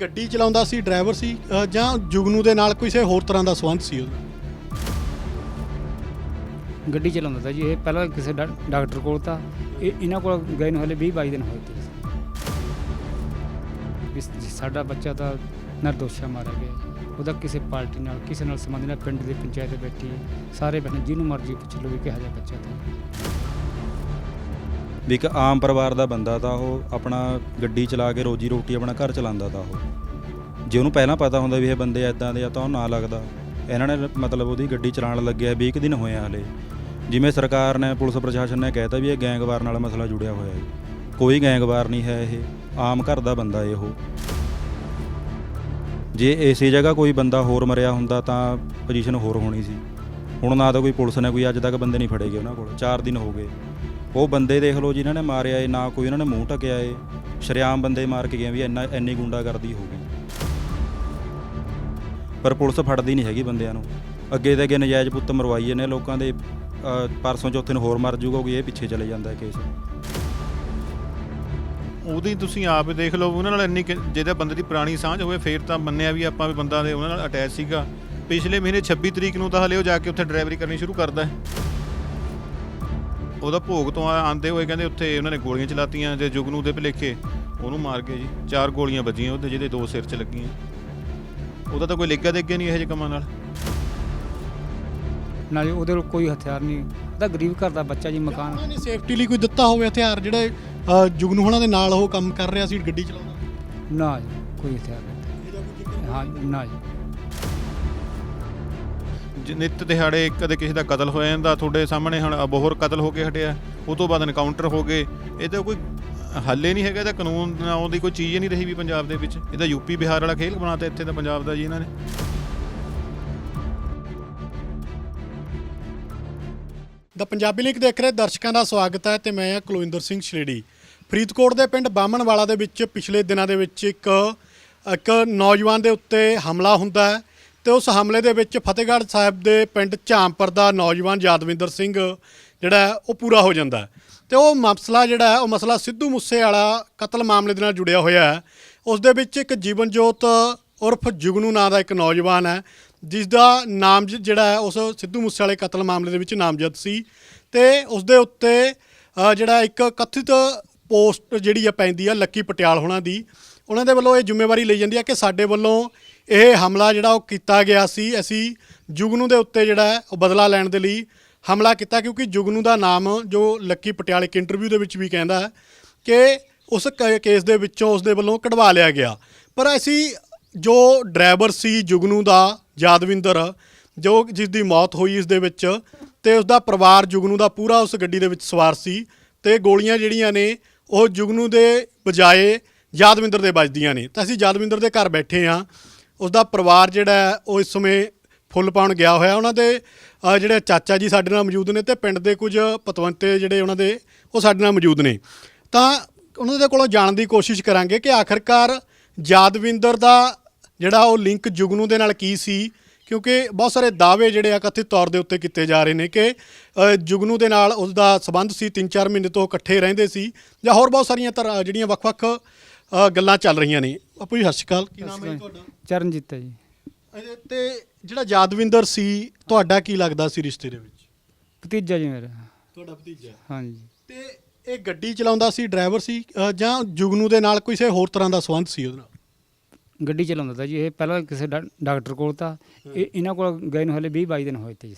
ਗੱਡੀ ਚਲਾਉਂਦਾ ਸੀ ਡਰਾਈਵਰ ਸੀ ਅ, ਜਾਂ ਜੁਗਨੂ ਦੇ ਨਾਲ ਕਿਸੇ ਹੋਰ ਤਰ੍ਹਾਂ ਦਾ ਸੰਬੰਧ ਸੀ ਉਹਦਾ? ਗੱਡੀ ਚਲਾਉਂਦਾ ਤਾ ਜੀ ਇਹ ਪਹਿਲਾਂ ਕਿਸੇ ਡਾ- ਡਾਕਟਰ ਕੋਲ ਤਾਂ ਇਹ ਇਹਨਾਂ ਕੋਲ ਗਏ ਨੂੰ ਹਲੇ 20 22 ਦਿਨ ਹੋਏ ਤੇ। ਇਸ ਸਾਡਾ ਬੱਚਾ ਤਾਂ ਨਿਰਦੋਸ਼ਾ ਮਾਰਿਆ ਗਿਆ। ਉਹਦਾ ਕਿਸੇ ਪਾਰਟੀ ਨਾਲ ਕਿਸੇ ਨਾਲ ਸੰਬੰਧ ਨਾਲ ਪਿੰਡ ਦੀ ਪੰਚਾਇਤ ਬੈਠੀ ਸਾਰੇ ਬੈਠੇ ਜਿਹਨੂੰ ਮਰਜ਼ੀ ਪੁੱਛ ਲਓ ਵੀ ਕਿਹੋ ਜਿਹਾ ਬੱਚਾ ਤਾਂ। ਵੀ ਇੱਕ ਆਮ ਪਰਿਵਾਰ ਦਾ ਬੰਦਾ ਤਾਂ ਉਹ ਆਪਣਾ ਗੱਡੀ ਚਲਾ ਕੇ ਰੋਜੀ ਰੋਟੀ ਆਪਣਾ ਘਰ ਚਲਾਉਂਦਾ ਤਾਂ ਉਹ। ਜੇ ਉਹਨੂੰ ਪਹਿਲਾਂ ਪਤਾ ਹੁੰਦਾ ਵੀ ਇਹ ਬੰਦੇ ਐਦਾਂ ਦੇ ਆ ਤਾਂ ਉਹ ਨਾ ਲੱਗਦਾ। ਇਹਨਾਂ ਨੇ ਮਤਲਬ ਉਹਦੀ ਗੱਡੀ ਚਲਾਉਣ ਲੱਗਿਆ 20 ਕੁ ਦਿਨ ਹੋਏ ਆ ਹਲੇ। ਜਿਵੇਂ ਸਰਕਾਰ ਨੇ, ਪੁਲਿਸ ਪ੍ਰਸ਼ਾਸਨ ਨੇ ਕਹਿਤਾ ਵੀ ਇਹ ਗੈਂਗਵਾਰ ਨਾਲ ਮਸਲਾ ਜੁੜਿਆ ਹੋਇਆ ਹੈ। ਕੋਈ ਗੈਂਗਵਾਰ ਨਹੀਂ ਹੈ ਇਹ। ਆਮ ਘਰ ਦਾ ਬੰਦਾ ਇਹ ਜੇ ਇਸੇ ਜਗ੍ਹਾ ਕੋਈ ਬੰਦਾ ਹੋਰ ਮਰਿਆ ਹੁੰਦਾ ਤਾਂ ਪੋਜੀਸ਼ਨ ਹੋਰ ਹੋਣੀ ਸੀ। ਹੁਣ ਨਾ ਤਾਂ ਕੋਈ ਪੁਲਿਸ ਨੇ, ਕੋਈ ਅੱਜ ਤੱਕ ਬੰਦੇ ਨਹੀਂ ਫੜੇ ਗਏ ਉਹਨਾਂ ਕੋਲ। 4 ਦਿਨ ਹੋ ਗਏ। ਉਹ ਬੰਦੇ ਦੇਖ ਲਓ ਜਿਨ੍ਹਾਂ ਨੇ ਮਾਰਿਆ ਏ ਨਾ ਕੋਈ ਉਹਨਾਂ ਨੇ ਮੂੰਹ ਟਕਿਆ ਏ। ਸ਼ਰੇਆਮ ਬੰਦੇ ਮਾਰ ਕੇ ਗਏ ਵੀ ਇੰਨਾ ਇੰਨੀ ਗੁੰਡਾਗਰਦੀ ਹੋ ਗਈ। ਪਰ ਪੁਲਿਸ ਫੜਦੀ ਨਹੀਂ ਹੈਗੀ ਬੰਦਿਆਂ ਨੂੰ। ਅੱਗੇ ਤੇ ਅੱਗੇ ਨਜਾਇਜ਼ ਪੁੱਤ ਮਰਵਾਈ ਨੇ ਲੋਕਾਂ ਦੇ। ਅ, ਪਰਸੋਂ ਚੌਥੇ ਨੂੰ ਹੋਰ ਮਰ ਜੂਗਾ ਕੋਈ ਇਹ ਪਿੱਛੇ ਚਲੇ ਜਾਂਦਾ ਹੈ ਕੇਸ ਉਹਦੀ ਤੁਸੀਂ ਆਪ ਦੇਖ ਲਓ ਉਹਨਾਂ ਨਾਲ ਇੰਨੀ ਕਿ- ਜਿਹਦਾ ਬੰਦੇ ਦੀ ਪੁਰਾਣੀ ਸਾਂਝ ਹੋਵੇ ਫੇਰ ਤਾਂ ਮੰਨਿਆ ਵੀ ਆਪਾਂ ਵੀ ਬੰਦਾ ਦੇ ਉਹਨਾਂ ਨਾਲ ਅਟੈਚ ਸੀਗਾ। ਪਿਛਲੇ ਮਹੀਨੇ 26 ਤਰੀਕ ਨੂੰ ਤਾਂ ਹਲੇ ਉਹ ਜਾ ਕੇ ਉੱਥੇ ਡਰਾਈਵਰੀ ਕਰਨੀ ਸ਼ੁਰੂ ਕਰਦਾ ਹੈ। ਉਹਦਾ ਭੋਗ ਤੋਂ ਆ- ਆਂਦੇ ਹੋਏ ਕਹਿੰਦੇ ਉੱਥੇ ਉਹਨਾਂ ਨੇ ਗੋਲੀਆਂ ਚਲਾਤੀਆਂ ਤੇ ਜੁਗਨੂ ਦੇ ਭਲੇਖੇ ਉਹਨੂੰ ਮਾਰ ਗਏ ਜੀ। ਚਾਰ ਗੋਲੀਆਂ ਵੱਜੀਆਂ ਉਹਦੇ ਜਿਹਦੇ ਦੋ ਸਿਰ 'ਚ ਲੱਗੀਆਂ। ਉਹਦਾ ਤਾਂ ਕੋਈ ਲਿਖਿਆ ਦੇਗਾ ਨਹੀਂ ਇਹੋ ਜਿਹੇ ਕੰਮਾਂ ਨਾਲ। ਨਾਲੇ ਉਹਦੇ ਕੋਲ ਕੋਈ ਹਥਿਆਰ ਨਹੀਂ। ਉਹਦਾ ਗਰੀਬ ਘਰ ਦਾ ਬੱਚਾ ਜੀ ਮਕਾਨ। ਉਹਨਾਂ ਨੇ ਸੇਫਟੀ ਲਈ ਕੋਈ ਦਿੱਤਾ ਹੋਵੇ ਹਥਿਆਰ ਜਿਹੜੇ ਜੁਗਨੂ ਹੋਣਾ ਦੇ ਨਾਲ ਉਹ ਕੰਮ ਕਰ ਰਿਹਾ ਸੀ ਗੱਡੀ ਚਲਾਉਂਦਾ। ਨਾ ਜੀ ਕੋਈ ਹਥਿਆਰ ਨਹੀਂ। ਹਾਂ ਨਾ ਜ- ਨਿੱਤ ਦਿਹਾੜੇ ਕਦੇ ਕਿਸੇ ਦਾ ਕਤਲ ਹੋ ਜਾਂਦਾ, ਤੁਹਾਡੇ ਸਾਹਮਣੇ ਹੁਣ ਅਬੋਹਰ ਕਤਲ ਹੋ ਕੇ ਹਟਿਆ, ਉਹ ਤੋਂ ਬਾਅਦ ਐਨਕਾਊਂਟਰ ਹੋ ਗਏ। ਇਹ ਤਾਂ ਕੋਈ ਹੱਲੇ ਨਹੀਂ ਹੈਗਾ ਇਹਦਾ ਕਾਨੂੰਨ ਨਾਉਂ ਦੀ ਕੋਈ ਚੀਜ਼ ਹੀ ਨਹੀਂ ਰਹੀ ਵੀ ਪੰਜਾਬ ਦੇ ਵਿੱਚ। ਇਹਦਾ ਯੂਪੀ ਬਿਹਾਰ ਵਾਲਾ ਖੇਲ ਬਣਾਤਾ ਇੱਥੇ ਤਾਂ ਪੰਜਾਬ ਦਾ ਜੀ ਇਹਨਾਂ ਨੇ। ਦਾ ਪੰਜਾਬੀ ਲਿੰਕ ਦੇਖ ਰਹੇ ਦਰਸ਼ਕਾਂ ਦਾ ਸਵਾਗਤ ਹੈ ਤੇ ਮੈਂ ਹਾਂ ਕੁਲਵਿੰਦਰ ਸਿੰਘ ਸ਼੍ਰੇੜੀ ਫਰੀਦਕੋਟ ਦੇ ਪਿੰਡ ਬਾਮਣਵਾਲਾ ਦੇ ਵਿੱਚ ਪਿਛਲੇ ਦਿਨਾਂ ਦੇ ਵਿੱਚ ਇੱਕ ਇੱਕ ਨੌਜਵਾਨ ਦੇ ਉੱਤੇ ਹਮਲਾ ਹੁੰਦਾ ਹੈ। ਤੇ ਉਸ ਹਮਲੇ ਦੇ ਵਿੱਚ ਫਤਿਹਗੜ੍ਹ ਸਾਹਿਬ ਦੇ ਪਿੰਡ ਝਾਂਪਰ ਦਾ ਨੌਜਵਾਨ ਯਾਦਵਿੰਦਰ ਸਿੰਘ ਜਿਹੜਾ ਉਹ ਪੂਰਾ ਹੋ ਜਾਂਦਾ ਹੈ। ਤੇ ਉਹ ਮਸਲਾ ਜਿਹੜਾ ਉਹ ਮਸਲਾ ਸਿੱਧੂ ਮੂਸੇ ਵਾਲਾ ਕਤਲ ਮਾਮਲੇ ਦੇ ਨਾਲ ਜੁੜਿਆ ਹੋਇਆ ਹੈ। ਉਸ ਦੇ ਵਿੱਚ ਇੱਕ ਜੀਵਨਜੋਤ ਉਰਫ ਜੁਗਨੂ ਨਾਂ ਦਾ ਇੱਕ ਨੌਜਵਾਨ ਹੈ, ਜਿਸ ਦਾ ਨਾਮ ਜਿਹੜਾ ਹੈ, ਉਸ ਸਿੱਧੂ ਮੂਸੇ ਵਾਲੇ ਕਤਲ ਮਾਮਲੇ ਦੇ ਵਿੱਚ ਨਾਮਜ਼ਦ ਸੀ। ਤੇ ਉਸ ਦੇ ਉੱਤੇ ਜਿਹੜਾ ਇੱਕ ਕਥਿਤ ਪੋਸਟ ਜਿਹੜੀ ਆ ਪੈਂਦੀ ਆ ਲੱਕੀ ਪਟਿਆਲ ਹੋਣਾ ਦੀ। ਉਹਨਾਂ ਦੇ ਵੱਲੋਂ ਇਹ ਜ਼ਿੰਮੇਵਾਰੀ ਲਈ ਜਾਂਦੀ ਹੈ ਕਿ ਸਾਡੇ ਵੱਲੋਂ ਇਹ ਹਮਲਾ ਜਿਹੜਾ ਉਹ ਕੀਤਾ ਗਿਆ ਸੀ, ਅਸੀਂ ਜੁਗਨੂ ਦੇ ਉੱਤੇ ਜਿਹੜਾ ਉਹ ਬਦਲਾ ਲੈਣ ਦੇ ਲਈ ਹਮਲਾ ਕੀਤਾ ਕਿਉਂਕਿ ਜੁਗਨੂ ਦਾ ਨਾਮ ਜੋ ਲੱਕੀ ਪਟਿਆਲੇ ਇੱਕ ਇੰਟਰਵਿਊ ਦੇ ਵਿੱਚ ਵੀ ਕਹਿੰਦਾ ਹੈ ਕਿ ਉਸ ਕ- ਕੇਸ ਦੇ ਵਿੱਚੋਂ ਉਸ ਦੇ ਵੱਲੋਂ ਕਢਵਾ ਲਿਆ ਗਿਆ। ਪਰ ਅਸੀਂ ਜੋ ਡਰਾਈਵਰ ਸੀ ਜੁਗਨੂ ਦਾ, ਯਾਦਵਿੰਦਰ, ਜੋ ਜਿਸ ਦੀ ਮੌਤ ਹੋਈ ਇਸ ਦੇ ਵਿੱਚ ਤੇ ਉਸ ਦਾ ਪਰਿਵਾਰ ਜੁਗਨੂ ਦਾ ਪੂਰਾ ਉਸ ਗੱਡੀ ਦੇ ਵਿੱਚ ਸਵਾਰ ਸੀ ਤੇ ਗੋਲੀਆਂ ਜਿਹੜੀਆਂ ਨੇ, ਉਹ ਜੁਗਨੂ ਦੇ ਬਜਾਏ ਯਾਦਵਿੰਦਰ ਦੇ ਵੱਜਦੀਆਂ ਨੇ। ਤਾਂ ਅਸੀਂ ਯਾਦਵਿੰਦਰ ਦੇ ਘਰ ਬੈਠੇ ਆ ਉਸ ਦਾ ਪਰਿਵਾਰ ਜਿਹੜਾ ਉਹ ਇਸ ਸਮੇਂ ਫੁੱਲ ਪਾਉਣ ਗਿਆ ਹੋਇਆ। ਉਹਨਾਂ ਦੇ ਅ, ਜਿਹੜੇ ਚਾਚਾ ਜੀ ਸਾਡੇ ਨਾਲ ਮੌਜੂਦ ਨੇ ਤੇ ਪਿੰਡ ਦੇ ਕੁਝ ਪਤਵੰਤੇ ਜਿਹੜੇ ਉਹਨਾਂ ਦੇ ਉਹ ਸਾਡੇ ਨਾਲ ਮੌਜੂਦ ਨੇ। ਤਾਂ ਉਹਨਾਂ ਦੇ ਕੋਲੋਂ ਜਾਣਨ ਦੀ ਕੋਸ਼ਿਸ਼ ਕਰਾਂਗੇ ਕਿ ਆਖਰਕਾਰ ਯਾਦਵਿੰਦਰ ਦਾ ਜਿਹੜਾ ਉਹ ਲਿੰਕ ਜੁਗਨੂ ਦੇ ਨਾਲ ਕੀ ਸੀ ਕਿਉਂਕਿ ਬਹੁਤ ਸਾਰੇ ਦਾਅਵੇ ਜਿਹੜੇ ਆ ਕਥਿਤ ਤੌਰ ਦੇ ਉੱਤੇ ਕੀਤੇ ਜਾ ਰਹੇ ਨੇ ਕਿ ਅ, ਜੁਗਨੂ ਦੇ ਨਾਲ ਉਸ ਦਾ ਸਬੰਧ ਸੀ 3-4 ਮਹੀਨੇ ਤੋਂ ਇਕੱਠੇ ਰਹਿੰਦੇ ਸੀ ਜਾਂ ਹੋਰ ਬਹੁਤ ਸਾਰੀਆਂ ਤਰ੍ਹਾਂ ਜਿਹੜੀਆਂ ਵੱਖ-ਵੱਖ ਅ, ਗੱਲਾਂ ਚੱਲ ਰਹੀਆਂ ਨੇ। ਆਪੂ ਜੀ ਸਤਿ ਸ਼੍ਰੀ ਅਕਾਲ। ਕੀ ਨਾਮ ਹੈ ਜੀ ਤੁਹਾਡਾ? ਚਰਨਜੀਤ ਹੈ ਜੀ। ਅਜੇ ਤੇ ਜਿਹੜਾ ਯਾਦਵਿੰਦਰ ਸੀ ਤੁਹਾਡਾ ਕੀ ਲੱਗਦਾ ਸੀ ਰਿਸ਼ਤੇ ਦੇ ਵਿੱਚ? ਭਤੀਜਾ ਜੀ ਮੇਰਾ। ਤੁਹਾਡਾ ਭਤੀਜਾ। ਹਾਂਜੀ। ਤੇ ਇਹ ਗੱਡੀ ਚਲਾਉਂਦਾ ਸੀ ਡਰਾਈਵਰ ਸੀ ਅ, ਜਾਂ ਜੁਗਨੂ ਦੇ ਨਾਲ ਕਿਸੇ ਹੋਰ ਤਰ੍ਹਾਂ ਦਾ ਸੰਬੰਧ ਸੀ ਉਹਦੇ ਨਾਲ? ਗੱਡੀ ਚਲਾਉਂਦਾ ਤਾ ਜੀ ਇਹ ਪਹਿਲਾਂ ਕਿਸੇ ਡਾ- ਡਾਕਟਰ ਕੋਲ ਤਾਂ ਇਹ ਇਹਨਾਂ ਕੋਲ ਗਏ ਨੂੰ ਹਲੇ 20 22 ਦਿਨ ਹੋਏ ਤੇ ਜੀ।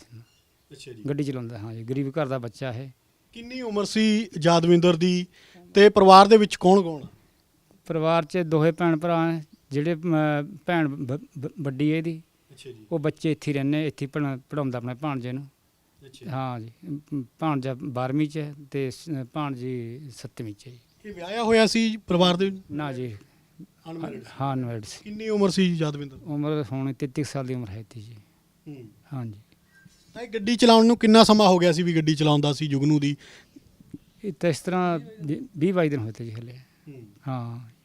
ਅੱਛਾ ਜੀ। ਗੱਡੀ ਚਲਾਉਂਦਾ ਹਾਂ ਜੀ ਗਰੀਬ ਘਰ ਦਾ ਬੱਚਾ ਹੈ ਕਿੰਨੀ ਉਮਰ ਸੀ ਯਾਦਵਿੰਦਰ ਦੀ? ਤੇ ਪਰਿਵਾਰ ਦੇ ਵਿੱਚ ਕੌਣ ਕੌਣ ਪਰਿਵਾਰ 'ਚ ਦੋਹੇ ਭੈਣ ਭਰਾ ਜਿਹੜੇ ਭੈਣ ਵੱਡੀ ਇਹਦੀ। ਅੱਛਾ ਜੀ। ਉਹ ਬੱਚੇ ਇੱਥੇ ਰਹਿੰਦੇ ਇੱਥੇ ਪੜ੍ਹਾਉਂਦਾ ਆਪਣੇ ਭਾਣਜੇ ਨੂੰ। ਅੱਛਾ। ਹਾਂ ਜੀ ਭਾਣਜਾ 12ਵੀਂ 'ਚ ਹੈ ਤੇ ਸ- ਭਾਣਜੀ 7ਵੀਂ 'ਚ ਹੈ ਜੀ। ਇਹ ਵਿਆਹਿਆ ਹੋਇਆ ਸੀ ਪਰਿਵਾਰ ਦੇ ਨਾ ਜੀ। ਅਨਮੈਰਿਡ ਹਾਂ ਨਵੈਡ ਸੀ। ਕਿੰਨੀ ਉਮਰ ਸੀ ਯਾਦਵਿੰਦਰ? ਉਮਰ ਹੁਣ 33 ਸਾਲ ਦੀ ਉਮਰ ਹੈ ਤੀ ਜੀ। ਹੂੰ। ਹਾਂ ਜੀ। ਤਾਂ ਇਹ ਗੱਡੀ ਚਲਾਉਣ ਨੂੰ ਕਿੰਨਾ ਸਮਾਂ ਹੋ ਗਿਆ ਸੀ ਵੀ ਗੱਡੀ ਚਲਾਉਂਦਾ ਸੀ ਜੁਗਨੂ ਦੀ? ਇਹ ਤਾਂ ਇਸ ਤਰ੍ਹਾਂ 20 22 ਦਿਨ ਹੋਏ ਤੇ ਜੀ ਹਲੇ। ਹਾਂ।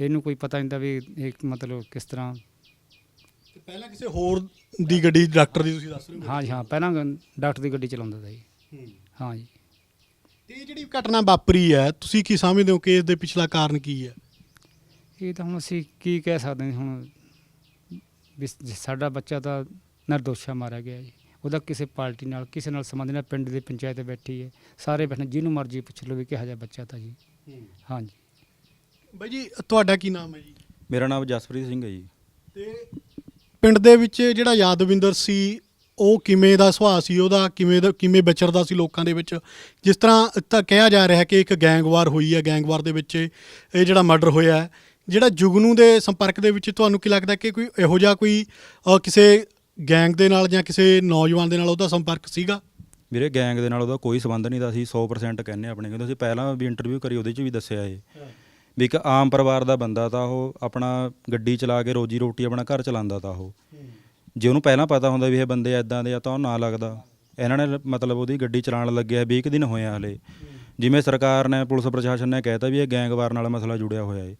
ਇਹਨੂੰ ਕੋਈ ਪਤਾ ਨਹੀਂ ਤਾਂ ਵੀ ਇਹ ਮਤਲਬ ਕਿਸ ਤਰ੍ਹਾਂ। ਤੇ ਪਹਿਲਾਂ ਕਿਸੇ ਹੋਰ ਦੀ ਗੱਡੀ ਡਾਕਟਰ ਦੀ ਤੁਸੀਂ ਦੱਸ ਰਹੇ ਹੋ? ਹਾਂ ਜੀ ਹਾਂ ਪਹਿਲਾਂ ਡਾਕਟਰ ਦੀ ਗੱਡੀ ਚਲਾਉਂਦਾ ਜੀ। ਹੂੰ। ਹਾਂ ਜੀ। ਤੇ ਇਹ ਜਿਹੜੀ ਘਟਨਾ ਵਾਪਰੀ ਹੈ ਤੁਸੀਂ ਕੀ ਸਮਝਦੇ ਹੋ ਕਿ ਇਸ ਦੇ ਪਿਛਲਾ ਕਾਰਨ ਕੀ ਹੈ? ਇਹ ਤਾਂ ਹੁਣ ਅਸੀਂ ਕੀ ਕਹਿ ਸਕਦੇ ਹਾਂ ਹੁਣ ਵੀ ਸ- ਸਾਡਾ ਬੱਚਾ ਤਾਂ ਨਿਰਦੋਸ਼ਾ ਮਾਰਿਆ ਗਿਆ ਜੀ। ਉਹਦਾ ਕਿਸੇ ਪਾਰਟੀ ਨਾਲ ਕਿਸੇ ਨਾਲ ਸੰਬੰਧ ਨਹੀਂ ਪਿੰਡ ਦੀ ਪੰਚਾਇਤ ਬੈਠੀ ਹੈ। ਸਾਰੇ ਬੈਠੇ ਜਿਹਨੂੰ ਮਰਜ਼ੀ ਪੁੱਛ ਲਓ ਵੀ ਕਿਹੋ ਜਿਹਾ ਬੱਚਾ ਤਾਂ ਜੀ। ਹਾਂਜੀ ਬਾਈ ਜੀ ਤੁਹਾਡਾ ਕੀ ਨਾਮ ਹੈ ਜੀ? ਮੇਰਾ ਨਾਮ ਜਸਪ੍ਰੀਤ ਸਿੰਘ ਹੈ ਜੀ। ਤੇ ਪਿੰਡ ਦੇ ਵਿੱਚ ਜਿਹੜਾ ਯਾਦਵਿੰਦਰ ਸੀ ਉਹ ਕਿਵੇਂ ਦਾ ਸੁਭਾਅ ਸੀ? ਉਹਦਾ ਕਿਵੇਂ ਦਾ ਕਿਵੇਂ ਵਿਚਰਦਾ ਸੀ ਲੋਕਾਂ ਦੇ ਵਿੱਚ? ਜਿਸ ਤਰ੍ਹਾਂ ਤਾਂ ਕਿਹਾ ਜਾ ਰਿਹਾ ਕਿ ਇੱਕ ਗੈਂਗਵਾਰ ਹੋਈ ਹੈ ਗੈਂਗਵਾਰ ਦੇ ਵਿੱਚ ਇਹ ਜਿਹੜਾ ਮਰਡਰ ਹੋਇਆ ਹੈ। ਜਿਹੜਾ ਜੁਗਨੂ ਦੇ ਸੰਪਰਕ ਦੇ ਵਿੱਚ ਤੁਹਾਨੂੰ ਕੀ ਲੱਗਦਾ ਕਿ ਕੋਈ ਇਹੋ ਜਿਹਾ ਕੋਈ ਕਿਸੇ ਗੈਂਗ ਦੇ ਨਾਲ ਜਾਂ ਕਿਸੇ ਨੌਜਵਾਨ ਦੇ ਨਾਲ ਉਹਦਾ ਸੰਪਰਕ ਸੀਗਾ? ਵੀਰੇ ਗੈਂਗ ਦੇ ਨਾਲ ਉਹਦਾ ਕੋਈ ਸੰਬੰਧ ਨਹੀਂ ਦਾ ਅਸੀਂ 100% ਕਹਿੰਨੇ ਆਪਣੇ ਕਿਉਂਕਿ ਅਸੀਂ ਪਹਿਲਾਂ ਵੀ ਇੰਟਰਵਿਊ ਕਰੀ ਉਹਦੇ 'ਚ ਵੀ ਦੱਸਿਆ ਇਹ। ਵੀ ਇੱਕ ਆਮ ਪਰਿਵਾਰ ਦਾ ਬੰਦਾ ਤਾਂ ਉਹ ਆਪਣਾ ਗੱਡੀ ਚਲਾ ਕੇ ਰੋਜੀ ਰੋਟੀ ਆਪਣਾ ਘਰ ਚਲਾਉਂਦਾ ਤਾਂ ਉਹ। ਜੇ ਉਹਨੂੰ ਪਹਿਲਾਂ ਪਤਾ ਹੁੰਦਾ ਵੀ ਇਹ ਬੰਦੇ ਐਦਾਂ ਦੇ ਆ ਤਾਂ ਉਹ ਨਾ ਲੱਗਦਾ। ਇਹਨਾਂ ਨੇ ਮਤਲਬ ਉਹਦੀ ਗੱਡੀ ਚਲਾਉਣ ਲੱਗਿਆ 20 ਕੁ ਦਿਨ ਹੋਏ ਆ ਹਲੇ। ਜਿਵੇਂ ਸਰਕਾਰ ਨੇ, ਪੁਲਿਸ ਪ੍ਰਸ਼ਾਸਨ ਨੇ ਕਹਿਤਾ ਵੀ ਇਹ ਗੈਂਗਵਾਰ ਨਾਲ ਮਸਲਾ ਜੁੜਿਆ ਹੋਇਆ ਏ।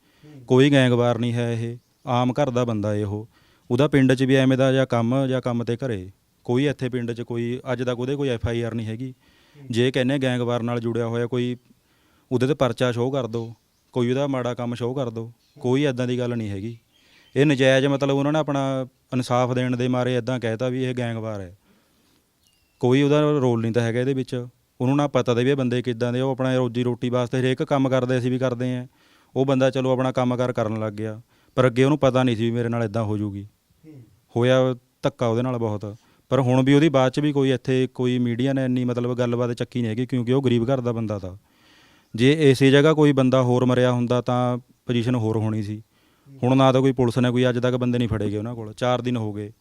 ਕੋਈ ਗੈਂਗਵਾਰ ਨਹੀਂ ਹੈ ਇਹ, ਆਮ ਘਰ ਦਾ ਬੰਦਾ ਹੈ ਉਹ। ਉਹਦਾ ਪਿੰਡ 'ਚ ਵੀ ਐਵੇਂ ਦਾ ਜਾਂ ਕੰਮ ਜਾਂ ਕੰਮ ਤੇ ਘਰੇ। ਕੋਈ ਇੱਥੇ ਪਿੰਡ 'ਚ ਕੋਈ, ਅੱਜ ਤੱਕ ਉਹਦੇ ਕੋਈ ਐਫ ਆਈ ਆਰ ਨਹੀਂ ਹੈਗੀ। ਜੇ ਕਹਿੰਨੇ ਗੈਂਗਵਾਰ ਨਾਲ ਜੁੜਿਆ ਹੋਇਆ ਕੋਈ, ਉਹਦੇ ਤੇ ਪਰਚਾ ਸ਼ੋਅ ਕਰ ਦਿਓ। ਕੋਈ ਉਹਦਾ ਮਾੜਾ ਕੰਮ ਸ਼ੋਅ ਕਰ ਦਿਓ ਕੋਈ ਐਦਾਂ ਦੀ ਗੱਲ ਨਹੀਂ ਹੈਗੀ। ਇਹ ਨਜਾਇਜ਼ ਮਤਲਬ ਉਹਨਾਂ ਨੇ ਆਪਣਾ ਇਨਸਾਫ ਦੇਣ ਦੇ ਮਾਰੇ ਐਦਾਂ ਕਹਿਤਾ ਵੀ ਇਹ ਗੈਂਗਵਾਰ ਹੈ। ਕੋਈ ਉਹਦਾ ਰੋਲ ਨਹੀਂ ਤਾਂ ਹੈਗਾ ਇਹਦੇ ਵਿੱਚ। ਉਹਨੂੰ ਨਾ ਪਤਾ ਤੇ ਵੀ ਇਹ ਬੰਦੇ ਕਿੱਦਾਂ ਦੇ ਉਹ ਆਪਣਾ ਰੋਜੀ ਰੋਟੀ ਵਾਸਤੇ ਹਰੇਕ ਕੰਮ ਕਰਦੇ ਅਸੀਂ ਵੀ ਕਰਦੇ ਆਂ ਉਹ ਬੰਦਾ ਚਲੋ ਆਪਣਾ ਕੰਮਕਾਰ ਕਰਨ ਲੱਗ ਗਿਆ, ਪਰ ਅੱਗੇ ਉਹਨੂੰ ਪਤਾ ਨਹੀਂ ਸੀ ਵੀ ਮੇਰੇ ਨਾਲ ਇਦਾਂ ਹੋ ਜੂਗੀ ਹੋਇਆ ਧੱਕਾ ਉਹਦੇ ਨਾਲ ਬਹੁਤ। ਪਰ ਹੁਣ ਵੀ ਉਹਦੀ ਬਾਅਦ ਚ ਵੀ ਕੋਈ ਇੱਥੇ ਕੋਈ ਮੀਡੀਆ ਨੇ ਇੰਨੀ ਮਤਲਬ ਗੱਲਬਾਤ ਚੱਕੀ ਨਹੀਂ ਹੈਗੀ ਕਿਉਂਕਿ ਉਹ ਗਰੀਬ ਘਰ ਦਾ ਬੰਦਾ ਤਾ। ਜੇ ਇਸੇ ਜਗ੍ਹਾ ਕੋਈ ਬੰਦਾ ਹੋਰ ਮਰਿਆ ਹੁੰਦਾ ਤਾਂ ਪੋਜੀਸ਼ਨ ਹੋਰ ਹੋਣੀ ਸੀ। ਹੁਣ ਨਾ ਤਾਂ ਕੋਈ ਪੁਲਿਸ ਨੇ ਕੋਈ ਅੱਜ ਤੱਕ ਬੰਦੇ ਨਹੀਂ ਫੜੇ ਗਏ ਉਹਨਾਂ ਕੋਲ। 4 ਦਿਨ ਹੋ ਗਏ।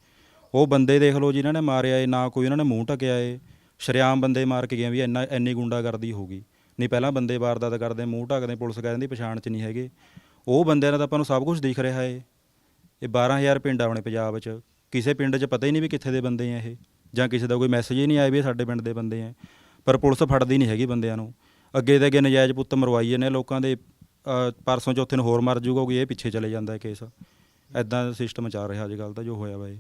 ਉਹ ਬੰਦੇ ਦੇਖ ਲਓ ਜਿਨ੍ਹਾਂ ਨੇ ਮਾਰਿਆ ਏ, ਨਾ ਕੋਈ ਉਹਨਾਂ ਨੇ ਮੂੰਹ ਟਕਿਆ ਏ। ਸ਼ਰੇਆਮ ਬੰਦੇ ਮਾਰ ਕੇ ਗਏ ਵੀ ਇੰਨਾ, ਇੰਨੀ ਗੁੰਡਾਗਰਦੀ ਹੋ ਗਈ। ਨਹੀਂ ਪਹਿਲਾਂ ਬੰਦੇ ਵਾਰਦਾਤ ਕਰਦੇ, ਮੂੰਹ ਢੱਕਦੇ, ਪੁਲਿਸ ਕਹਿ ਦਿੰਦੀ ਪਛਾਣ ਚ ਨਹੀਂ ਹੈਗੇ। ਉਹ ਬੰਦਿਆਂ ਦਾ ਤਾਂ ਆਪਾਂ ਨੂੰ ਸਭ ਕੁਝ ਦਿਖ ਰਿਹਾ ਏ। ਇਹ 12000 ਪਿੰਡ ਆ ਆਪਣੇ ਪੰਜਾਬ 'ਚ। ਕਿਸੇ ਪਿੰਡ 'ਚ ਪਤਾ ਹੀ ਨਹੀਂ ਵੀ ਕਿੱਥੇ ਦੇ ਬੰਦੇ ਆ ਇਹ। ਜਾਂ ਕਿਸੇ ਦਾ ਕੋਈ ਮੈਸੇਜ ਹੀ ਨਹੀਂ ਆਇਆ ਵੀ ਸਾਡੇ ਪਿੰਡ ਦੇ ਬੰਦੇ ਆ। ਪਰ ਪੁਲਿਸ ਫੜਦੀ ਨਹੀਂ ਹੈਗੀ ਬੰਦਿਆਂ ਨੂੰ। ਅੱਗੇ ਤੇ ਅੱਗੇ ਨਜਾਇਜ਼ ਪੁੱਤ ਮਰਵਾਈ ਜਾਂਦੇ ਲੋਕਾਂ ਦੇ ਅ, ਪਰਸੋਂ ਚੌਥੇ ਨੂੰ ਹੋਰ ਮਰ ਜਾਊਗਾ ਕੋਈ ਇਹ ਪਿੱਛੇ ਚਲੇ ਜਾਂਦਾ ਹੈ ਕੇਸ ਐਦਾਂ ਦਾ ਸਿਸਟਮ ਚੱਲ ਰਿਹਾ ਅੱਜ ਕੱਲ੍ਹ ਤਾਂ ਜੋ ਹੋਇਆ ਬਾਈ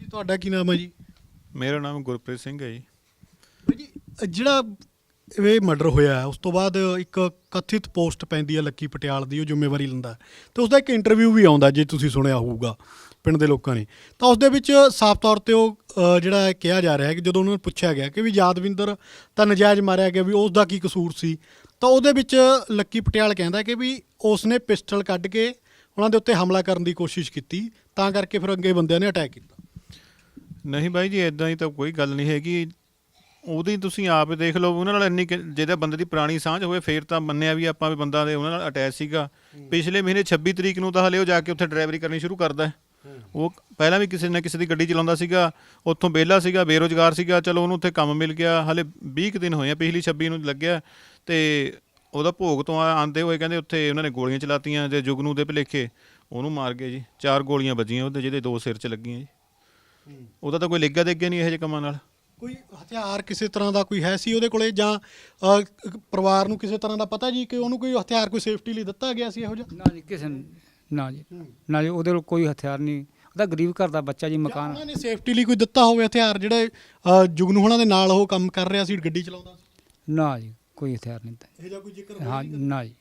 ਜੀ ਤੁਹਾਡਾ ਕੀ ਨਾਮ ਹੈ ਜੀ? ਮੇਰਾ ਨਾਮ ਗੁਰਪ੍ਰੀਤ ਸਿੰਘ ਹੈ ਜੀ। ਬਾਈ ਜੀ ਅ, ਜਿਹੜਾ ਇਹ ਮਰਡਰ ਹੋਇਆ ਉਸ ਤੋਂ ਬਾਅਦ ਇੱਕ ਕਥਿਤ ਪੋਸਟ ਪੈਂਦੀ ਹੈ ਲੱਕੀ ਪਟਿਆਲ ਦੀ, ਉਹ ਜ਼ਿੰਮੇਵਾਰੀ ਲੈਂਦਾ ਹੈ। ਤੇ ਉਸ ਦਾ ਇੱਕ ਇੰਟਰਵਿਊ ਵੀ ਆਉਂਦਾ ਜੇ ਤੁਸੀਂ ਸੁਣਿਆ ਹੋਊਗਾ ਪਿੰਡ ਦੇ ਲੋਕਾਂ ਨੇ। ਤਾਂ ਉਸ ਦੇ ਵਿੱਚ ਸਾਫ਼ ਤੌਰ ਤੇ ਉਹ ਜਿਹੜਾ ਕਿਹਾ ਜਾ ਰਿਹਾ ਹੈ ਕਿ ਜਦੋਂ ਉਹਨਾਂ ਨੂੰ ਪੁੱਛਿਆ ਗਿਆ ਕਿ ਵੀ ਯਾਦਵਿੰਦਰ ਤਾਂ ਨਜਾਇਜ਼ ਮਾਰਿਆ ਗਿਆ ਵੀ ਉਸ ਦਾ ਕੀ ਕਸੂਰ ਸੀ, ਤਾਂ ਉਹਦੇ ਵਿੱਚ ਲੱਕੀ ਪਟਿਆਲ ਕਹਿੰਦਾ ਕਿ ਵੀ ਉਸ ਨੇ ਪਿਸਟਲ ਕੱਢ ਕੇ ਉਹਨਾਂ ਦੇ ਉੱਤੇ ਹਮਲਾ ਕਰਨ ਦੀ ਕੋਸ਼ਿਸ਼ ਕੀਤੀ, ਤਾਂ ਕਰਕੇ ਫਿਰ ਅੱਗੇ ਬੰਦਿਆਂ ਨੇ ਅਟੈਕ ਕੀਤਾ। ਨਹੀਂ ਬਾਈ ਜੀ ਇਦਾਂ ਹੀ ਤਾਂ ਕੋਈ ਗੱਲ ਨਹੀਂ ਹੈਗੀ। ਉਹਦੀ ਤੁਸੀਂ ਆਪ ਹੀ ਦੇਖ ਲਓ ਉਹਨਾਂ ਨਾਲ ਇੰਨੀ ਕਿ- ਜਿਹਦਾ ਬੰਦੇ ਦੀ ਪੁਰਾਣੀ ਸਾਂਝ ਹੋਵੇ ਫੇਰ ਤਾਂ ਮੰਨਿਆ ਵੀ ਆਪਾਂ ਵੀ ਬੰਦਾ ਦੇ ਉਹਨਾਂ ਨਾਲ ਅਟੈਚ ਸੀਗਾ। ਪਿਛਲੇ ਮਹੀਨੇ 26 ਤਰੀਕ ਨੂੰ ਤਾਂ ਹਲੇ ਉਹ ਜਾ ਕੇ ਉੱਥੇ ਡਰਾਈਵਰੀ ਕਰਨੀ ਸ਼ੁਰੂ ਕਰਦਾ ਹੈ। ਉਹ ਪਹਿਲਾਂ ਵੀ ਕਿਸੇ ਨਾ ਕਿਸੇ ਦੀ ਗੱਡੀ ਚਲਾਉਂਦਾ ਸੀਗਾ ਉੱਥੋਂ ਵਿਹਲਾ ਸੀਗਾ ਬੇਰੋਜ਼ਗਾਰ ਸੀਗਾ ਚਲੋ ਉਹਨੂੰ ਉੱਥੇ ਕੰਮ ਮਿਲ ਗਿਆ। ਹਲੇ 20 ਕੁ ਦਿਨ ਹੋਏ ਆ ਪਿਛਲੀ 26 ਨੂੰ ਲੱਗਿਆ। ਤੇ ਉਹਦਾ ਭੋਗ ਤੋਂ ਆ- ਆਉਂਦੇ ਹੋਏ ਕਹਿੰਦੇ ਉੱਥੇ ਉਹਨਾਂ ਨੇ ਗੋਲੀਆਂ ਚਲਾਤੀਆਂ ਤੇ ਜੁਗਨੂ ਦੇ ਭਲੇਖੇ। ਉਹਨੂੰ ਮਾਰ ਗਏ ਜੀ। ਚਾਰ ਗੋਲੀਆਂ ਵੱਜੀਆਂ ਉਹਦੇ ਜਿਹਦੇ ਦੋ ਸਿਰ 'ਚ ਲੱਗੀਆਂ ਜੀ। ਉਹਦਾ ਤਾਂ ਕੋਈ ਲਿੱਗਾ ਦੇ ਅੱਗੇ ਨਹੀਂ ਇਹੋ ਜਿਹੇ ਕੰਮਾਂ ਨਾਲ। ਕੋਈ ਹਥਿਆਰ ਕਿਸੇ ਤਰ੍ਹਾਂ ਦਾ ਕੋਈ ਹੈ ਸੀ ਉਹਦੇ ਕੋਲੇ ਜਾਂ ਪਰਿਵਾਰ ਨੂੰ ਕਿਸੇ ਤਰ੍ਹਾਂ ਦਾ ਪਤਾ ਜੀ ਕਿ ਉਹਨੂੰ ਕੋਈ ਹਥਿਆਰ ਕੋਈ ਸੇਫਟੀ ਲਈ ਦਿੱਤਾ ਗਿਆ ਸੀ ਇਹੋ ਜਿਹਾ? ਨਾ ਜੀ ਕਿਸੇ ਨੂੰ ਨਾ ਜੀ। ਨਾ ਜੀ ਉਹਦੇ ਕੋਲ ਕੋਈ ਹਥਿਆਰ ਨਹੀਂ। ਉਹਦਾ ਗਰੀਬ ਘਰ ਦਾ ਬੱਚਾ ਜੀ ਮਕਾਨ। ਉਹਨਾਂ ਨੇ ਸੇਫਟੀ ਲਈ ਕੋਈ ਦਿੱਤਾ ਹੋਵੇ ਹਥਿਆਰ ਜਿਹੜੇ ਅ, ਜੁਗਨੂ ਹੋਣਾ ਦੇ ਨਾਲ ਉਹ ਕੰਮ ਕਰ ਰਿਹਾ ਸੀ ਗੱਡੀ ਚਲਾਉਂਦਾ ਸੀ? ਨਾ ਜੀ ਕੋਈ ਹਥਿਆਰ ਨਹੀਂ ਦਿੱਤਾ। ਇਹੋ ਜਿਹਾ ਕੋਈ ਜ਼ਿਕਰ ਹਾਂ ਨਾ ਜੀ।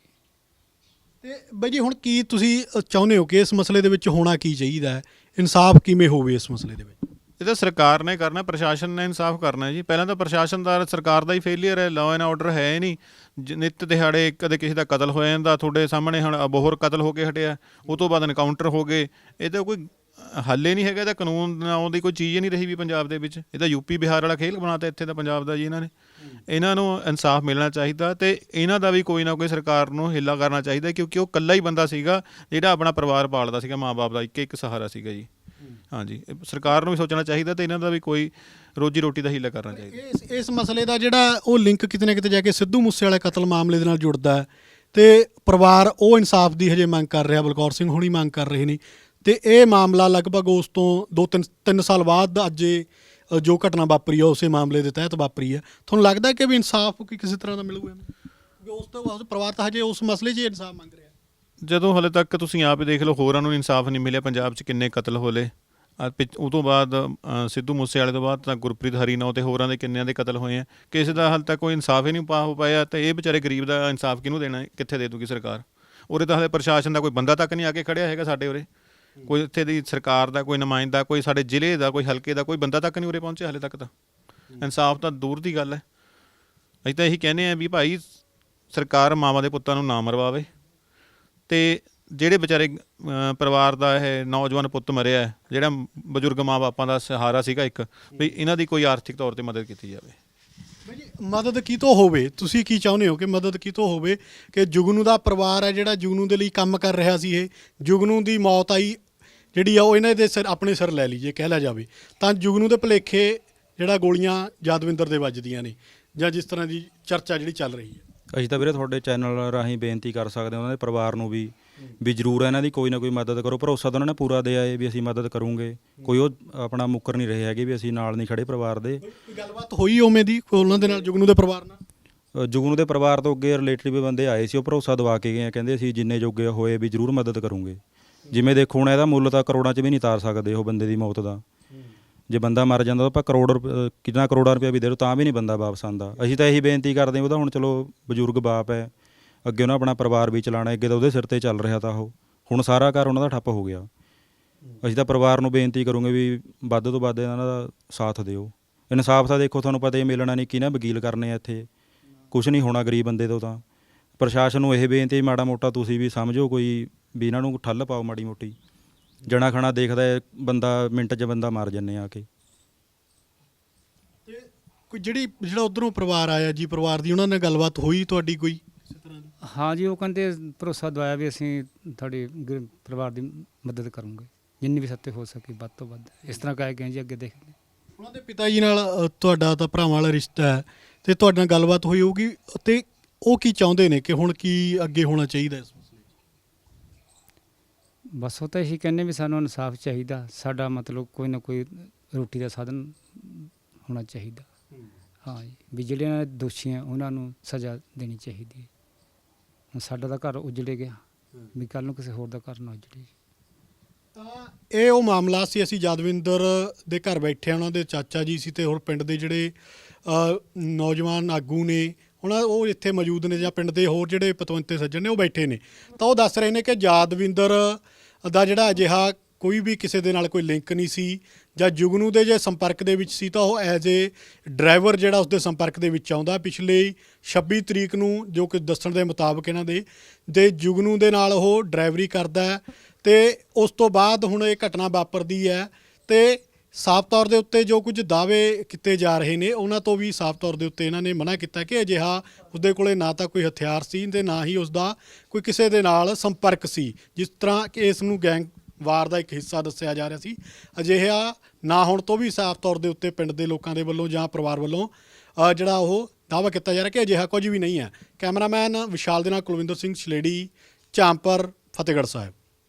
ਤੇ ਬਾਈ ਜੀ ਹੁਣ ਕੀ ਤੁਸੀਂ ਅ, ਚਾਹੁੰਦੇ ਹੋ ਕਿ ਇਸ ਮਸਲੇ ਦੇ ਵਿੱਚ ਹੋਣਾ ਕੀ ਚਾਹੀਦਾ ਹੈ? ਇਨਸਾਫ ਕਿਵੇਂ ਹੋਵੇ ਇਸ ਮਸਲੇ ਦੇ ਵਿੱਚ? ਇਹ ਤਾਂ ਸਰਕਾਰ ਨੇ ਕਰਨਾ, ਪ੍ਰਸ਼ਾਸਨ ਨੇ ਇਨਸਾਫ ਕਰਨਾ ਜੀ। ਪਹਿਲਾਂ ਤਾਂ ਪ੍ਰਸ਼ਾਸਨ ਦਾ ਸਰਕਾਰ ਦਾ ਹੀ ਫੇਲਿਅਰ ਹੈ ਲਾਅ ਐਂਡ ਆਰਡਰ ਹੈ ਹੀ ਨਹੀਂ। ਜ- ਨਿੱਤ ਦਿਹਾੜੇ ਕਦੇ ਕਿਸੇ ਦਾ ਕਤਲ ਹੋ ਜਾਂਦਾ, ਤੁਹਾਡੇ ਸਾਹਮਣੇ ਹੁਣ ਅਬੋਹਰ ਕਤਲ ਹੋ ਕੇ ਹਟਿਆ, ਉਹ ਤੋਂ ਬਾਅਦ ਐਨਕਾਊਂਟਰ ਹੋ ਗਏ। ਇਹ ਤਾਂ ਕੋਈ ਹੱਲੇ ਨਹੀਂ ਹੈਗਾ ਇਹਦਾ ਕਾਨੂੰਨ ਨਾਉਂ ਦੀ ਕੋਈ ਚੀਜ਼ ਹੀ ਨਹੀਂ ਰਹੀ ਵੀ ਪੰਜਾਬ ਦੇ ਵਿੱਚ। ਇਹ ਤਾਂ ਯੂਪੀ ਬਿਹਾਰ ਵਾਲਾ ਖੇਲ ਬਣਾਤਾ ਇੱਥੇ ਤਾਂ ਪੰਜਾਬ ਦਾ ਜੀ ਇਹਨਾਂ ਨੇ। ਇਹਨਾਂ ਨੂੰ ਇਨਸਾਫ ਮਿਲਣਾ ਚਾਹੀਦਾ ਤੇ ਇਹਨਾਂ ਦਾ ਵੀ ਕੋਈ ਨਾ ਕੋਈ ਸਰਕਾਰ ਨੂੰ ਹਿੱਲਾ ਕਰਨਾ ਚਾਹੀਦਾ, ਕਿਉਂਕਿ ਉਹ ਇਕੱਲਾ ਹੀ ਬੰਦਾ ਸੀਗਾ, ਜਿਹੜਾ ਆਪਣਾ ਪਰਿਵਾਰ ਪਾਲਦਾ ਸੀਗਾ ਮਾਪੇ ਦਾ ਇੱਕ ਇੱਕ ਸਹਾਰਾ ਸੀਗਾ ਜੀ। ਹਾਂਜੀ ਸਰਕਾਰ ਨੂੰ ਵੀ ਸੋਚਣਾ ਚਾਹੀਦਾ ਤੇ ਇਹਨਾਂ ਦਾ ਵੀ ਕੋਈ ਰੋਜੀ ਰੋਟੀ ਦਾ ਹੀਲਾ ਕਰਨਾ ਚਾਹੀਦਾ। ਇਸ ਇਸ ਮਸਲੇ ਦਾ ਜਿਹੜਾ ਉਹ ਲਿੰਕ ਕਿਤੇ ਨਾ ਕਿਤੇ ਜਾ ਕੇ ਸਿੱਧੂ ਮੂਸੇਵਾਲੇ ਕਤਲ ਮਾਮਲੇ ਦੇ ਨਾਲ ਜੁੜਦਾ ਹੈ ਤੇ ਪਰਿਵਾਰ ਉਹ ਇਨਸਾਫ ਦੀ ਹਜੇ ਮੰਗ ਕਰ ਰਿਹਾ, ਬਲਕੌਰ ਸਿੰਘ ਹੁਣੀ ਮੰਗ ਕਰ ਰਹੇ ਨੇ। ਤੇ ਇਹ ਮਾਮਲਾ ਲਗਭਗ ਉਸ ਤੋਂ 2-3 3 ਸਾਲ ਬਾਅਦ ਅੱਜ ਜੋ ਘਟਨਾ ਵਾਪਰੀ ਆ, ਉਸੇ ਮਾਮਲੇ ਦੇ ਤਹਿਤ ਵਾਪਰੀ ਹੈ ਤੁਹਾਨੂੰ ਲੱਗਦਾ ਕਿ ਵੀ ਇਨਸਾਫ ਕਿਸੇ ਤਰ੍ਹਾਂ ਦਾ ਮਿਲੂਗਾ? ਕਿਉਂਕਿ ਉਸ ਤੋਂ ਬਾਅਦ ਪਰਿਵਾਰ ਤਾਂ ਹਜੇ ਉਸ ਮਸਲੇ 'ਚ ਹੀ ਇਨਸਾਫ ਮੰਗ ਰਿਹਾ। ਜਦੋਂ ਹਲੇ ਤੱਕ ਤੁਸੀਂ ਆਪ ਹੀ ਦੇਖ ਲਓ, ਹੋਰਾਂ ਨੂੰ ਇਨਸਾਫ ਨਹੀਂ ਮਿਲਿਆ, ਪੰਜਾਬ 'ਚ ਕਿੰਨੇ ਕਤਲ ਹੋਲੇ। ਆ ਉਹ ਤੋਂ ਬਾਅਦ ਸਿੱਧੂ ਮੂਸੇ ਵਾਲੇ ਤੋਂ ਬਾਅਦ ਤਾਂ ਗੁਰਪ੍ਰੀਤ ਹਰੀਨੌ ਤੇ ਹੋਰਾਂ ਦੇ ਕਿੰਨਿਆਂ ਦੇ ਕਤਲ ਹੋਏ ਆ। ਕਿਸੇ ਦਾ ਹਾਲ ਤੱਕ ਕੋਈ ਇਨਸਾਫ ਹੀ ਨਹੀਂ ਪਾ, ਹੋ ਪਾਇਆ, ਤੇ ਇਹ ਵਿਚਾਰੇ ਗਰੀਬ ਦਾ ਇਨਸਾਫ ਕਿਹਨੂੰ ਦੇਣਾ, ਕਿੱਥੇ ਦੇ ਦੂਗੀ ਸਰਕਾਰ? ਉਰੇ ਤਾਂ ਹਲੇ ਪ੍ਰਸ਼ਾਸਨ ਦਾ ਕੋਈ ਬੰਦਾ ਤੱਕ ਨਹੀਂ ਆ ਕੇ ਖੜਿਆ ਹੈਗਾ ਸਾਡੇ ਉਰੇ। ਕੋਈ ਇੱਥੇ ਦੀ ਸਰਕਾਰ ਦਾ, ਕੋਈ ਨੁਮਾਇੰਦਾ, ਕੋਈ ਸਾਡੇ ਜ਼ਿਲ੍ਹੇ ਦਾ, ਕੋਈ ਹਲਕੇ ਦਾ, ਕੋਈ ਬੰਦਾ ਤੱਕ ਨਹੀਂ ਉਰੇ ਪਹੁੰਚਿਆ ਹਲੇ ਤੱਕ ਤਾਂ। ਇਨਸਾਫ ਤਾਂ ਦੂਰ ਦੀ ਗੱਲ ਹੈ। ਅਸੀਂ ਤਾਂ ਇਹੀ ਕਹਿੰਦੇ ਆ ਵੀ ਭਾਈ, ਸਰਕਾਰ ਮਾਵਾਂ ਦੇ ਪੁੱਤਾਂ ਨੂੰ ਨਾ ਮਰਵਾਵੇ। ਤੇ ਜਿਹੜੇ ਵਿਚਾਰੇ ਪਰਿਵਾਰ ਦਾ ਇਹ ਨੌਜਵਾਨ ਪੁੱਤ ਮਰਿਆ ਹੈ, ਜਿਹੜਾ ਬਜ਼ੁਰਗ ਮਾਪਿਆਂ ਦਾ ਸਹਾਰਾ ਸੀਗਾ ਇੱਕ ਵੀ ਇਹਨਾਂ ਦੀ ਕੋਈ ਆਰਥਿਕ ਤੌਰ ਤੇ ਮਦਦ ਕੀਤੀ ਜਾਵੇ। ਬਾਈ ਜੀ, ਮਦਦ ਕੀ ਤੋਂ ਹੋਵੇ? ਤੁਸੀਂ ਕੀ ਚਾਹੁੰਦੇ ਹੋ ਕਿ ਮਦਦ ਕੀ ਤੋਂ ਹੋਵੇ? ਕਿ ਜੁਗਨੂ ਦਾ ਪਰਿਵਾਰ ਹੈ ਜਿਹੜਾ ਜੁਗਨੂ ਦੇ ਲਈ ਕੰਮ ਕਰ ਰਿਹਾ ਸੀ ਇਹ ਜੁਗਨੂ ਦੀ ਮੌਤ ਆਈ ਜਿਹੜੀ ਆ ਉਹ ਇਹਨਾਂ ਦੇ ਸਿਰ ਆਪਣੇ ਸਿਰ ਲੈ ਲਈਏ ਕਹਿ ਲਿਆ ਜਾਵੇ। ਤਾਂ ਜੁਗਨੂ ਦੇ ਭਲੇਖੇ ਜਿਹੜਾ ਗੋਲੀਆਂ ਯਾਦਵਿੰਦਰ ਦੇ ਵੱਜਦੀਆਂ ਨੇ ਜਾਂ ਜਿਸ ਤਰ੍ਹਾਂ ਦੀ ਚਰਚਾ ਜਿਹੜੀ ਚੱਲ ਰਹੀ ਹੈ। ਅਸੀਂ ਤਾਂ ਵੀਰੇ ਤੁਹਾਡੇ ਚੈਨਲ ਰਾਹੀਂ ਬੇਨਤੀ ਕਰ ਸਕਦੇ ਹਾਂ ਉਹਨਾਂ ਦੇ ਪਰਿਵਾਰ ਨੂੰ ਵੀ ਵੀ ਜ਼ਰੂਰ ਇਹਨਾਂ ਦੀ ਕੋਈ ਨਾ ਕੋਈ ਮਦਦ ਕਰੋ। ਭਰੋਸਾ ਤਾਂ ਉਹਨਾਂ ਨੇ ਪੂਰਾ ਦੇ ਆਏ ਵੀ ਅਸੀਂ ਮਦਦ ਕਰੂੰਗੇ। ਕੋਈ ਉਹ ਆਪਣਾ ਮੁੱਕਰ ਨਹੀਂ ਰਹੇ ਹੈਗੇ ਵੀ ਅਸੀਂ ਨਾਲ ਨਹੀਂ ਖੜੇ ਪਰਿਵਾਰ ਦੇ। ਕੋਈ ਗੱਲਬਾਤ ਹੋਈ ਉਵੇਂ ਦੀ ਕੋਈ ਉਹਨਾਂ ਦੇ ਨਾਲ ਜੁਗਨੂ ਦੇ ਪਰਿਵਾਰ ਨਾਲ? ਅ, ਜੁਗਨੂ ਦੇ ਪਰਿਵਾਰ ਤੋਂ ਅੱਗੇ ਰਿਲੇਟਿਵ ਵੀ ਬੰਦੇ ਆਏ ਸੀ ਉਹ ਭਰੋਸਾ ਦਵਾ ਕੇ ਗਏ ਆ ਕਹਿੰਦੇ ਅਸੀਂ ਜਿੰਨੇ ਜੋਗੇ ਹੋਏ ਵੀ ਜ਼ਰੂਰ ਮਦਦ ਕਰੂੰਗੇ। ਜਿਵੇਂ ਦੇਖੋ ਹੁਣ ਇਹਦਾ ਮੁੱਲ ਤਾਂ ਕਰੋੜਾਂ 'ਚ ਵੀ ਨਹੀਂ ਤਾਰ ਸਕਦੇ ਉਹ ਬੰਦੇ ਦੀ ਮੌਤ ਦਾ। ਜੇ ਬੰਦਾ ਮਰ ਜਾਂਦਾ ਤਾਂ ਆਪਾਂ ਕਰੋੜ ਰੁਪ- ਕਿੰਨਾ ਕਰੋੜਾਂ ਰੁਪਏ ਵੀ ਦੇ ਦੋ ਤਾਂ ਵੀ ਨਹੀਂ ਬੰਦਾ ਵਾਪਸ ਆਉਂਦਾ। ਅਸੀਂ ਤਾਂ ਇਹੀ ਬੇਨਤੀ ਕਰਦੇ ਹਾਂ, ਉਹਦਾ ਹੁਣ ਚਲੋ ਬਜ਼ੁਰਗ ਬਾਪ ਹੈ, ਅੱਗੇ ਉਹਨਾਂ ਆਪਣਾ ਪਰਿਵਾਰ ਵੀ ਚਲਾਣਾ ਅੱਗੇ ਤਾਂ ਉਹਦੇ ਸਿਰ ਤੇ ਚੱਲ ਰਿਹਾ ਤਾਂ ਉਹ। ਹੁਣ ਸਾਰਾ ਘਰ ਉਹਨਾਂ ਦਾ ਠੱਪ ਹੋ ਗਿਆ। ਅਸੀਂ ਤਾਂ ਪਰਿਵਾਰ ਨੂੰ ਬੇਨਤੀ ਕਰੂੰਗੇ ਵੀ ਵੱਧ ਤੋਂ ਵੱਧ ਇਹਨਾਂ ਦਾ ਸਾਥ ਦਿਓ। ਇਨਸਾਫ ਤਾਂ ਦੇਖੋ, ਤੁਹਾਨੂੰ ਪਤਾ ਹੀ ਮਿਲਣਾ ਨਹੀਂ, ਕਿਹਨਾਂ ਵਕੀਲ ਕਰਨੇ ਆ ਇੱਥੇ? ਕੁਝ ਨਹੀਂ ਹੋਣਾ ਗਰੀਬ ਬੰਦੇ ਤੋਂ ਤਾਂ। ਪ੍ਰਸ਼ਾਸਨ ਨੂੰ ਇਹ ਬੇਨਤੀ, ਮਾੜਾ ਮੋਟਾ ਤੁਸੀਂ ਵੀ ਸਮਝੋ ਕੋਈ, ਵੀ ਇਹਨਾਂ ਨੂੰ ਠੱਲ ਪਾਓ ਮਾੜੀ ਮੋਟੀ। ਜਣਾ ਖਣਾ ਦੇਖਦਾ ਹੈ, ਬੰਦਾ ਮਿੰਟ 'ਚ ਬੰਦਾ ਮਾਰ ਜੰਨੇ ਆ ਕੇ। ਤੇ ਕੋਈ ਜਿਹੜੀ ਜਿਹੜਾ ਉਧਰੋਂ ਪਰਿਵਾਰ ਆਇਆ ਜੀ ਪਰਿਵਾਰ ਦੀ ਉਹਨਾਂ ਨਾਲ ਗੱਲਬਾਤ ਹੋਈ ਤੁਹਾਡੀ ਕੋਈ? ਕਿਸੇ ਤਰ੍ਹਾਂ ਦੀ ਹਾਂ ਜੀ ਉਹ ਕਹਿੰਦੇ ਭਰੋਸਾ ਦਵਾਇਆ ਵੀ ਅਸੀਂ ਤੁਹਾਡੇ ਗਰ- ਪਰਿਵਾਰ ਦੀ ਮਦਦ ਕਰੂੰਗੇ। ਜਿੰਨੀ ਵੀ ਸੱਤੇ ਹੋ ਸਕੇ ਵੱਧ ਤੋਂ ਵੱਧ। ਇਸ ਤਰ੍ਹਾਂ ਕਹਿ ਗਏ ਜੀ ਅੱਗੇ ਦੇਖਦੇ। ਉਹਨਾਂ ਦੇ ਪਿਤਾ ਜੀ ਨਾਲ ਅ, ਤੁਹਾਡਾ ਤਾਂ ਭਰਾਵਾਂ ਵਾਲਾ ਰਿਸ਼ਤਾ ਹੈ ਤੇ ਤੁਹਾਡੇ ਨਾਲ ਗੱਲਬਾਤ ਹੋਈ ਹੋਊਗੀ ਤੇ ਉਹ ਕੀ ਚਾਹੁੰਦੇ ਨੇ ਕਿ ਹੁਣ ਕੀ ਅੱਗੇ ਹੋਣਾ ਚਾਹੀਦਾ ਇਸ ਬਸ ਉਹ ਤਾਂ ਇਹੀ ਕਹਿੰਦੇ ਵੀ ਸਾਨੂੰ ਇਨਸਾਫ ਚਾਹੀਦਾ, ਸਾਡਾ ਮਤਲਬ ਕੋਈ ਨਾ ਕੋਈ ਰੋਟੀ ਦਾ ਸਾਧਨ ਹੋਣਾ ਚਾਹੀਦਾ। ਹਾਂ ਜੀ, ਵੀ ਜਿਹੜੇ ਦੋਸ਼ੀ ਆ ਉਹਨਾਂ ਨੂੰ ਸਜ਼ਾ ਦੇਣੀ ਚਾਹੀਦੀ ਹੈ। ਹੁਣ ਸਾਡਾ ਤਾਂ ਘਰ ਉਜੜੇ ਗਿਆ, ਵੀ ਕੱਲ ਨੂੰ ਕਿਸੇ ਹੋਰ ਦਾ ਘਰ ਨਾ ਉਜੜੇ। ਤਾਂ ਇਹ ਉਹ ਮਾਮਲਾ ਸੀ, ਅਸੀਂ ਯਾਦਵਿੰਦਰ ਦੇ ਘਰ ਬੈਠੇ ਆ ਉਹਨਾਂ ਦੇ ਚਾਚਾ ਜੀ ਸੀ ਤੇ ਹੋਰ ਪਿੰਡ ਦੇ ਜਿਹੜੇ ਨੌਜਵਾਨ ਆਗੂ ਨੇ, ਉਹਨਾਂ ਉਹ ਇੱਥੇ ਮੌਜੂਦ ਨੇ ਜਾਂ ਪਿੰਡ ਦੇ ਹੋਰ ਜਿਹੜੇ ਪਤਵੰਤੇ ਸੱਜਣ ਨੇ, ਉਹ ਬੈਠੇ ਨੇ। ਤਾਂ ਉਹ ਦੱਸ ਰਹੇ ਨੇ ਕਿ ਯਾਦਵਿੰਦਰ ਦਾ ਜਿਹੜਾ ਅਜਿਹਾ ਕੋਈ ਵੀ ਕਿਸੇ ਦੇ ਨਾਲ ਕੋਈ ਲਿੰਕ ਨਹੀਂ ਸੀ ਜਾਂ ਜੁਗਨੂ ਦੇ ਜੇ ਸੰਪਰਕ ਦੇ ਵਿੱਚ ਸੀ ਤਾਂ ਉਹ ਐਜ਼ ਏ ਡਰਾਈਵਰ ਜਿਹੜਾ ਉਸਦੇ ਸੰਪਰਕ ਦੇ ਵਿੱਚ ਆਉਂਦਾ ਪਿਛਲੇ 26 ਤਰੀਕ ਨੂੰ, ਜੋ ਕਿ ਦੱਸਣ ਦੇ ਮੁਤਾਬਕ ਇਹਨਾਂ ਦੇ ਦੇ ਜੁਗਨੂ ਦੇ ਨਾਲ ਉਹ ਡਰਾਈਵਰੀ ਕਰਦਾ ਹੈ ਤੇ ਉਸ ਤੋਂ ਬਾਅਦ ਹੁਣ ਇਹ ਘਟਨਾ ਵਾਪਰਦੀ ਹੈ ਤੇ ਸਾਫ਼ ਤੌਰ ਦੇ ਉੱਤੇ ਜੋ ਕੁਝ ਦਾਅਵੇ ਕੀਤੇ ਜਾ ਰਹੇ ਨੇ ਉਹਨਾਂ ਤੋਂ ਵੀ ਸਾਫ਼ ਤੌਰ ਦੇ ਉੱਤੇ ਇਹਨਾਂ ਨੇ ਮਨਾ ਕੀਤਾ ਕਿ ਅਜਿਹਾ ਉਸਦੇ ਕੋਲੇ ਨਾ ਤਾਂ ਕੋਈ ਹਥਿਆਰ ਸੀ ਤੇ ਨਾ ਹੀ ਉਸਦਾ ਕੋਈ ਕਿਸੇ ਦੇ ਨਾਲ ਸੰਪਰਕ ਸੀ ਜਿਸ ਤਰ੍ਹਾਂ ਕਿ ਇਸ ਨੂੰ ਗੈਂਗ ਵਾਰ ਦਾ ਇੱਕ ਹਿੱਸਾ ਦੱਸਿਆ ਜਾ ਰਿਹਾ ਸੀ। ਅਜਿਹਾ ਨਾ ਹੋਣ ਤੋਂ ਵੀ ਸਾਫ਼ ਤੌਰ ਦੇ ਉੱਤੇ ਪਿੰਡ ਦੇ ਲੋਕਾਂ ਦੇ ਵੱਲੋਂ ਜਾਂ ਪਰਿਵਾਰ ਵੱਲੋਂ ਅ, ਜਿਹੜਾ ਉਹ ਦਾਅਵਾ ਕੀਤਾ ਜਾ ਰਿਹਾ ਕਿ ਅਜਿਹਾ ਕੁਝ ਵੀ ਨਹੀਂ ਹੈ। ਕੈਮਰਾਮੈਨ ਵਿਸ਼ਾਲ ਦੇ ਨਾਲ ਕੁਲਵਿੰਦਰ ਸਿੰਘ ਛਲੇੜੀ ਚਾਂਪਰ ਫਤਿਹਗੜ੍ਹ ਸਾਹਿਬ।